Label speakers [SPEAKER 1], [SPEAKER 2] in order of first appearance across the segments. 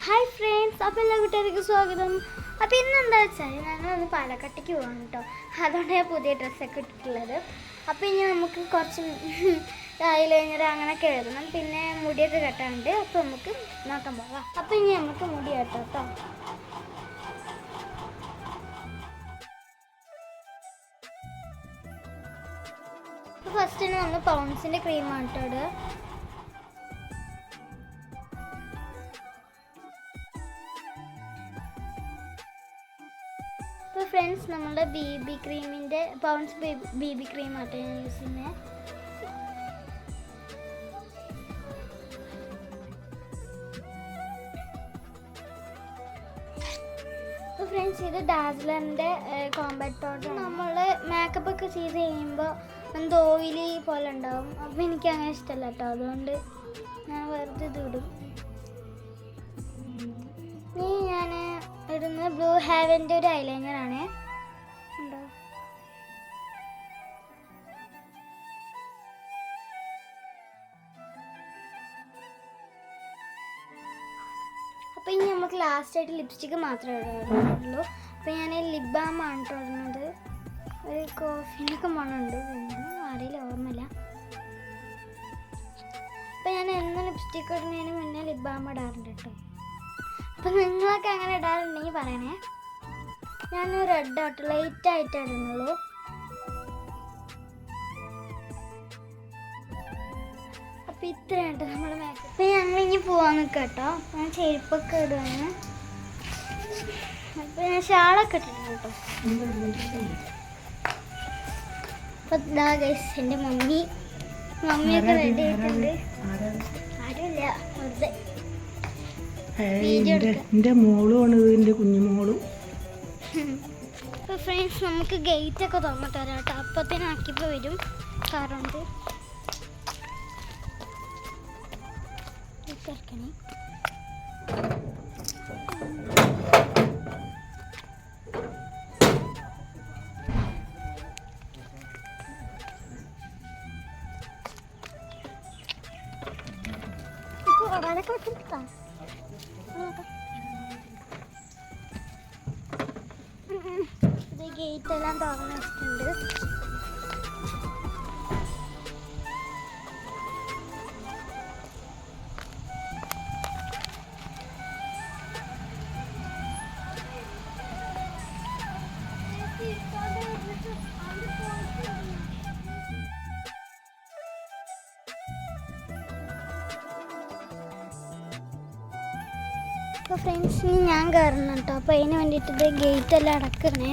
[SPEAKER 1] Hi friends അപ്പോൾ എല്ലാ കൂട്ടുകാർക്കും സ്വാഗതം. അപ്പോൾ ഇന്ന് എന്താ വെച്ചാൽ ഞങ്ങളൊന്ന് പാലക്കാട്ടേക്ക് പോകാം കേട്ടോ അതുകൊണ്ട് ഞാൻ പുതിയ ഡ്രസ്സൊക്കെ ഇട്ടിട്ടുള്ളത്. അപ്പോൾ ഇനി നമുക്ക് കുറച്ച് ഐലൈനർ അങ്ങനെയൊക്കെ എഴുതണം. പിന്നെ മുടിയൊക്കെ കെട്ടാണ്ട് അപ്പോൾ നമുക്ക് നോക്കാൻ പോകാം അപ്പോൾ ഇനി നമുക്ക് മുടി കെട്ടാം കേട്ടോ ഫസ്റ്റിന് നമ്മൾ പൗൺസിന്റെ ക്രീമാണ് കേട്ടോ ഇപ്പോൾ ഫ്രണ്ട്സ് നമ്മളുടെ ബി ബി ക്രീമിന്റെ പൗൺസ് ബി ബി ക്രീം ആട്ടോ ഞാൻ യൂസ് ചെയ്യുന്നത് അപ്പോൾ ഫ്രണ്ട്സ് ഇത് ഡാസ്ലറിന്റെ കോമ്പാക്ട് പൗഡർ നമ്മൾ മേക്കപ്പ് ഒക്കെ ചെയ്ത് കഴിയുമ്പോൾ എന്ത് ഓയിലി പോലെ ഉണ്ടാവും. അപ്പോൾ എനിക്ക് അങ്ങനെ ഇഷ്ടമല്ല കേട്ടോ അതുകൊണ്ട് ഞാൻ വെറുതെ ഇത് ബ്ലൂ ഹാവന്റെ ഒരു ഐലൈനർ ആണ്. ഉണ്ടോ? അപ്പോൾ ഇനി നമുക്ക് ലാസ്റ്റ് ആയിട്ട് ലിപ്സ്റ്റിക്ക് മാത്രമേ ഉള്ളൂ. അപ്പോൾ ഞാൻ ലിപ് ബാം ആണ് തുടങ്ങുന്നത് ഒരു കോഫിനൊക്കെ മണമുണ്ട് അറിയില്ല ഓർമ്മയില്ല. അപ്പോൾ ഞാൻ എന്ന ലിപ്സ്റ്റിക്ക് ഇടുന്നതിന് മുന്നേ ലിപ് ബാം ഇടാറുണ്ട് കേട്ടോ. അപ്പം നിങ്ങളൊക്കെ അങ്ങനെ ഇടാറുണ്ടെങ്കിൽ പറയണേ. ഞാൻ റെഡ് ഡോട്ട് ലൈറ്റ് ആയിട്ട് ഇടുന്നുള്ളൂ അപ്പം ഇത്രയുണ്ട് നമ്മുടെ മേക്കപ്പ് ഞങ്ങൾ ഇനി പോവാൻ നിൽക്കാം കേട്ടോ. ഞാൻ ചെരുപ്പൊക്കെ ഇടുവാണ്. അപ്പം ഞാൻ ഷാളൊക്കെ ഇട്ടിട്ടുണ്ട് കേട്ടോ. അപ്പം ഗൈസ് എന്റെ മമ്മി മമ്മിയൊക്കെ റെഡി ആയിട്ടുണ്ട്. ആരുമില്ല വെറുതെ.
[SPEAKER 2] എന്റെ മോളും മോളുമാണ് ഇത് എന്റെ കുഞ്ഞുമോളും.
[SPEAKER 1] അപ്പോൾ ഫ്രണ്ട്സ് നമുക്ക് ഗേറ്റ് ഒക്കെ തുറന്നിട്ട് വരാം കേട്ടോ. അപ്പത്തേനും ആക്കിയപ്പോൾ വരും. കാറുണ്ട്. തിരക്കണേ ഗേറ്റ് എല്ലാം തുറന്നു വെച്ചിട്ടുണ്ട്. അപ്പോൾ ഫ്രണ്ട്സ് ഞാൻ കയറണം കേട്ടോ. അപ്പോൾ അതിന് വേണ്ടിയിട്ട് ഗേറ്റ് എല്ലാം അടക്കണേ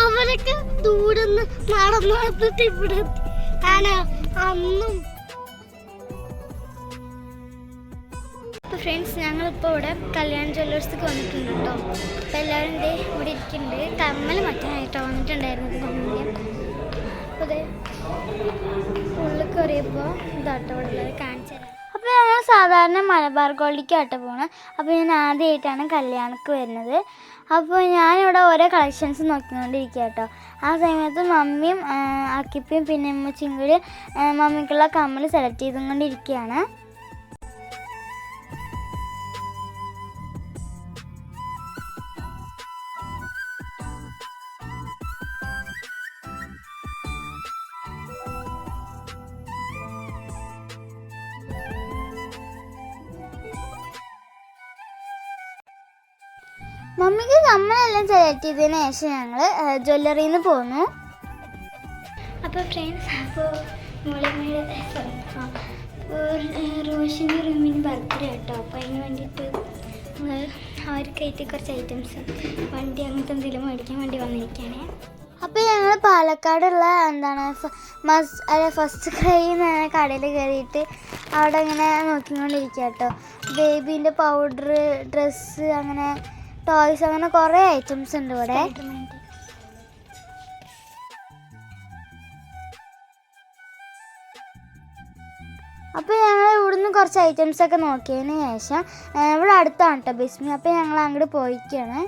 [SPEAKER 1] അവരൊക്കെ ദൂരന്ന് നടന്നു വന്നിട്ട് ഇവിടെ. ആണ് അന്നും ഫ്രണ്ട്സ് ഞങ്ങളിപ്പോൾ ഇവിടെ കല്യാൺ ജ്വല്ലേഴ്സിലേക്ക് വന്നിട്ടുണ്ട് കേട്ടോ അപ്പോൾ എല്ലാവരും ഇതേ ഇവിടെ ഇരിക്കുന്നുണ്ട്. കമ്മൽ മറ്റായിട്ടോ വന്നിട്ടുണ്ടായിരുന്നത് കമ്മൽ അപ്പോൾ ദേ ഉള്ളിൽ കയറിയപ്പോൾ ഇതാട്ടോ ഇവിടെ കാണിച്ചു തരാം. അപ്പോൾ ഞങ്ങൾ സാധാരണ മലബാർ ഗോൾഡിക്കാട്ടോ പോകണം അപ്പോൾ ഞാൻ ആദ്യമായിട്ടാണ് കല്യാണക്ക് വരുന്നത്. അപ്പോൾ ഞാനിവിടെ ഓരോ കളക്ഷൻസ് നോക്കിക്കൊണ്ടിരിക്കുക കേട്ടോ ആ സമയത്ത് മമ്മിയും അക്കിപ്പിയും പിന്നെ ഉമ്മച്ചിയും മമ്മിക്കുള്ള കമ്മൽ സെലക്ട് ചെയ്തുകൊണ്ടിരിക്കുകയാണ് മമ്മിക്ക് കമ്മലെല്ലാം സെലക്ട് ചെയ്തതിന് ശേഷം ഞങ്ങൾ ജ്വല്ലറിയിൽ നിന്ന് പോന്നു. അപ്പോൾ ഫ്രണ്ട്സ് അപ്പോൾ മോളിമയുടെ റോഷിന്റെ റൂമിന് ബർത്ത്ഡേ കേട്ടോ അപ്പോൾ അതിന് വേണ്ടിയിട്ട് അവർക്കായിട്ട് കുറച്ച് ഐറ്റംസ് വണ്ടി അങ്ങനത്തെ എന്തെങ്കിലും മേടിക്കാൻ വേണ്ടി വന്നിരിക്കുകയാണ് അപ്പോൾ ഞങ്ങൾ പാലക്കാടുള്ള എന്താണ് മസ് അല്ല ഫസ്റ്റ് ക്രൈ എന്ന കടയിൽ കയറിയിട്ട് അവിടെ ഇങ്ങനെ നോക്കിക്കൊണ്ടിരിക്കുക കേട്ടോ ബേബീന്റെ പൗഡർ ഡ്രസ്സ് അങ്ങനെ ടോയ്സ് അങ്ങനെ കുറേ ഐറ്റംസ് ഉണ്ട് ഇവിടെ. അപ്പോൾ ഞങ്ങൾ ഇവിടുന്ന് കുറച്ച് ഐറ്റംസ് ഒക്കെ നോക്കിയതിന് ശേഷം ഇവിടെ അടുത്താണ് കേട്ടോ ബിസ്മി. അപ്പോൾ ഞങ്ങൾ അങ്ങോട്ട് പോയിക്കാണ്.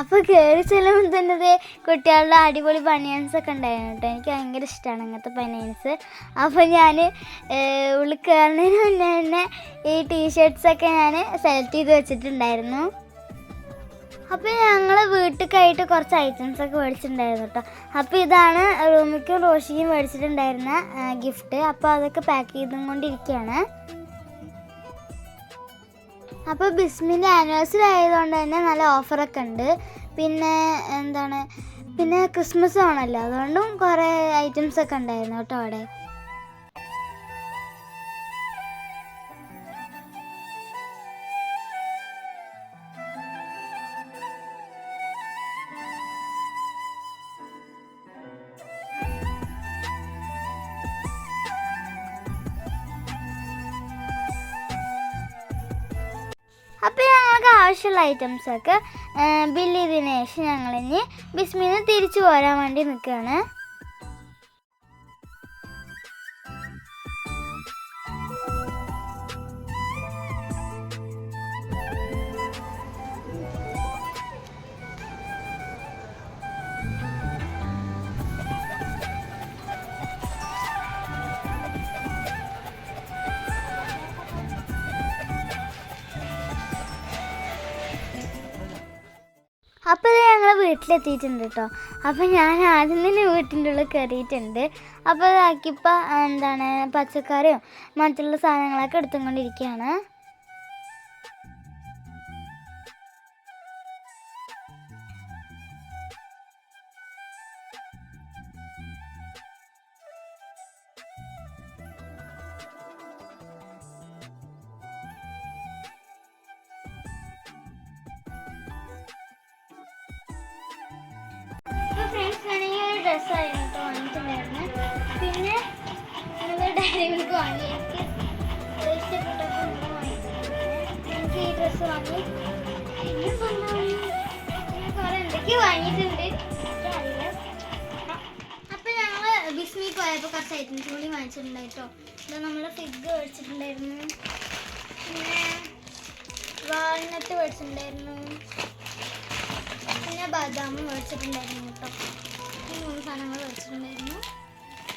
[SPEAKER 1] അപ്പോൾ കയറി ചെല്ലുമ്പോൾ തന്നെ കുട്ടികളുടെ അടിപൊളി ബനിയൻസ് ഒക്കെ ഉണ്ടായിരുന്നു കേട്ടോ. എനിക്ക് ഭയങ്കര ഇഷ്ടമാണ് അങ്ങനത്തെ ബനിയൻസ് അപ്പോൾ ഞാൻ ഉള്ളിൽ കയറുന്നതിന് മുന്നേ തന്നെ ഈ ടീഷർട്ട്സൊക്കെ ഞാൻ സെലക്ട് ചെയ്ത് വെച്ചിട്ടുണ്ടായിരുന്നു. അപ്പോൾ ഞങ്ങൾ വീട്ടിലേക്കായിട്ട് കുറച്ച് ഐറ്റംസ് ഒക്കെ മേടിച്ചിട്ടുണ്ടായിരുന്നു കേട്ടോ. അപ്പോൾ ഇതാണ് റൂമിക്കും റോഷിക്കും മേടിച്ചിട്ടുണ്ടായിരുന്ന ഗിഫ്റ്റ് അപ്പോൾ അതൊക്കെ പാക്ക് ചെയ്തും കൊണ്ടിരിക്കുകയാണ്. അപ്പോൾ ബിസ്മിന്റെ ആനിവേഴ്സറി ആയതുകൊണ്ട് തന്നെ നല്ല ഓഫറൊക്കെ ഉണ്ട്. പിന്നെ എന്താണ്? പിന്നെ ക്രിസ്മസ് ആണല്ലോ. അതുകൊണ്ടും കുറേ ഐറ്റംസ് ഒക്കെ ഉണ്ടായിരുന്നു കേട്ടോ അവിടെ. ആവശ്യമുള്ള ഐറ്റംസൊക്കെ ബില്ല് ചെയ്തതിന് ശേഷം ഞങ്ങളിനി ബിസ്മിന്ന് തിരിച്ചു പോരാൻ വേണ്ടി നിൽക്കുകയാണ്. അപ്പോൾ ഞങ്ങൾ വീട്ടിലെത്തിയിട്ടുണ്ട് കേട്ടോ അപ്പോൾ ഞാൻ ആദ്യം തന്നെ വീട്ടിന്റെ ഉള്ളിൽ കയറിയിട്ടുണ്ട് അപ്പോൾ ഇതാക്കിയപ്പോൾ എന്താണ് പച്ചക്കറിയും മറ്റുള്ള സാധനങ്ങളൊക്കെ എടുത്തുകൊണ്ടിരിക്കുകയാണ് ഡ്രസ്സായിരുന്നു കേട്ടോ പിന്നെ ഞങ്ങൾ ഡയറി വാങ്ങി. എനിക്ക് ഇഷ്ടപ്പെട്ടപ്പോൾ എനിക്ക് ഈ ഡ്രസ്സ് വാങ്ങി. ഇപ്പൊ എന്താ? പിന്നെ കുറേ എന്തൊക്കെയോ വാങ്ങിയിട്ടുണ്ട്. ഞങ്ങൾ ബിസ്മി പോയപ്പോൾ കുറച്ച് ഐറ്റംസ് കൂടി വാങ്ങിച്ചിട്ടുണ്ടായി കേട്ടോ. ഇത് നമ്മൾ ഫിഗ് മേടിച്ചിട്ടുണ്ടായിരുന്നു. പിന്നെ വാൾനട്ട് മേടിച്ചിട്ടുണ്ടായിരുന്നു. പിന്നെ ബദാമും മേടിച്ചിട്ടുണ്ടായിരുന്നു കേട്ടോ. മൂന്ന് സാധനങ്ങൾ മേടിച്ചിട്ടുണ്ടായിരുന്നു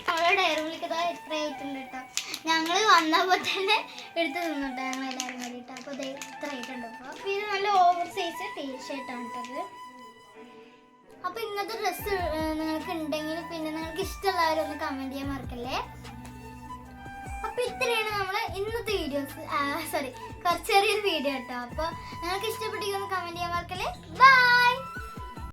[SPEAKER 1] അവളെ ഡയറി മിൽക്ക് ഇതാ എത്ര ആയിട്ടുണ്ട് കേട്ടോ ഞങ്ങൾ വന്നപ്പോൾ തന്നെ എടുത്ത് നിന്നിട്ടോ ഞങ്ങൾ എല്ലാവരും വേണ്ടിയിട്ട് അപ്പോൾ ഇത് ഇത്ര ആയിട്ടുണ്ട് അപ്പോൾ അപ്പോൾ ഇത് നല്ല ഓവർ സൈസ് ടീഷർട്ടാണ് കേട്ടത് അപ്പോൾ ഇന്നത്തെ ഡ്രസ്സ് നിങ്ങൾക്ക് ഉണ്ടെങ്കിൽ പിന്നെ നിങ്ങൾക്ക് ഇഷ്ടമുള്ളവരൊന്ന് കമന്റ് ചെയ്യാൻ മറക്കല്ലേ. അപ്പോൾ ഇത്രയാണ് നമ്മൾ ഇന്നത്തെ വീഡിയോസ് സോറി കുറച്ച് ചെറിയൊരു വീഡിയോ കേട്ടോ അപ്പോൾ നിങ്ങൾക്ക് ഇഷ്ടപ്പെട്ടെങ്കിൽ ഒന്ന് കമന്റ്